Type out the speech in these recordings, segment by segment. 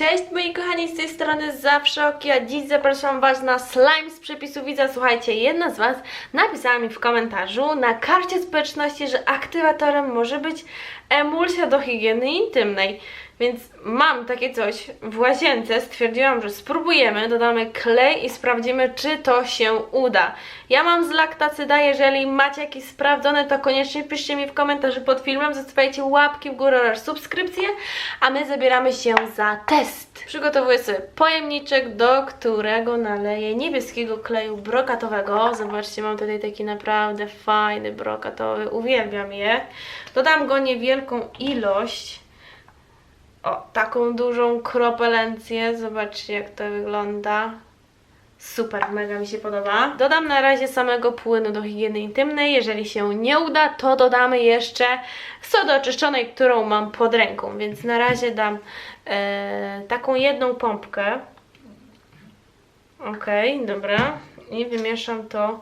Cześć moi kochani, z tej strony zawsze oki, a dziś zapraszam Was na slime z przepisu widza. Słuchajcie, jedna z Was napisała mi w komentarzu na karcie społeczności, że aktywatorem może być emulsja do higieny intymnej. Więc mam takie coś w łazience, stwierdziłam, że spróbujemy, dodamy klej i sprawdzimy, czy to się uda. Ja mam z laktacyda, jeżeli macie jakieś sprawdzone, to koniecznie piszcie mi w komentarzu pod filmem, zostawiajcie łapki w górę oraz subskrypcję, a my zabieramy się za test. Przygotowuję sobie pojemniczek, do którego naleję niebieskiego kleju brokatowego. Zobaczcie, mam tutaj taki naprawdę fajny brokatowy, uwielbiam je. Dodam go niewielką ilość. O, taką dużą kropelencję. Zobaczcie, jak to wygląda. Super, mega mi się podoba. Dodam na razie samego płynu do higieny intymnej. Jeżeli się nie uda, to dodamy jeszcze sodę oczyszczonej, którą mam pod ręką. Więc na razie dam e, taką jedną pompkę. Ok, dobra. I wymieszam to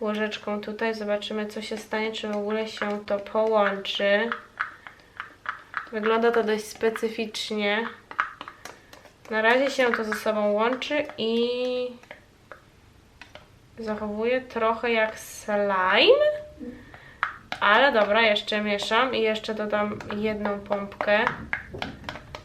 łyżeczką tutaj. Zobaczymy, co się stanie, czy w ogóle się to połączy. Wygląda to dość specyficznie. Na razie się to ze sobą łączy i zachowuje trochę jak slime. Ale dobra, jeszcze mieszam i jeszcze dodam jedną pompkę,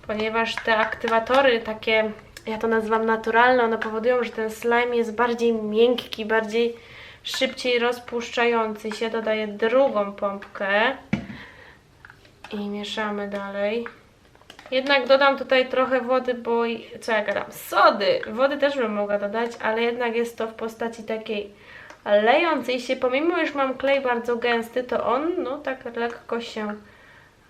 ponieważ te aktywatory takie, ja to nazywam naturalne, one powodują, że ten slime jest bardziej miękki, bardziej szybciej rozpuszczający się. Dodaję drugą pompkę i mieszamy dalej. Jednak dodam tutaj trochę wody, bo co ja gadam? Sody! Wody też bym mogła dodać, ale jednak jest to w postaci takiej lejącej się. Pomimo, iż mam klej bardzo gęsty, to on no tak lekko się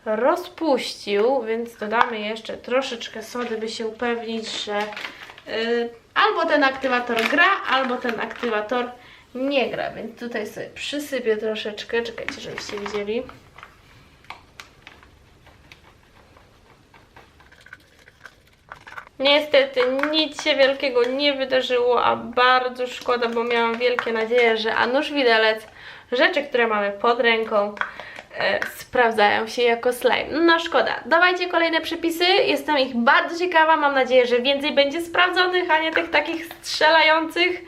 rozpuścił, więc dodamy jeszcze troszeczkę sody, by się upewnić, że y, albo ten aktywator gra, albo ten aktywator nie gra. Więc tutaj sobie przysypię troszeczkę. Czekajcie, żebyście widzieli. Niestety nic się wielkiego nie wydarzyło, a bardzo szkoda, bo miałam wielkie nadzieje, że a nuż widelec, rzeczy, które mamy pod ręką, e, sprawdzają się jako slime. No szkoda. Dawajcie kolejne przepisy, jestem ich bardzo ciekawa, mam nadzieję, że więcej będzie sprawdzonych, a nie tych takich strzelających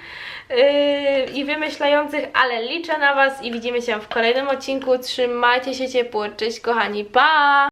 yy, i wymyślających, ale liczę na Was i widzimy się w kolejnym odcinku. Trzymajcie się ciepło, cześć kochani, pa!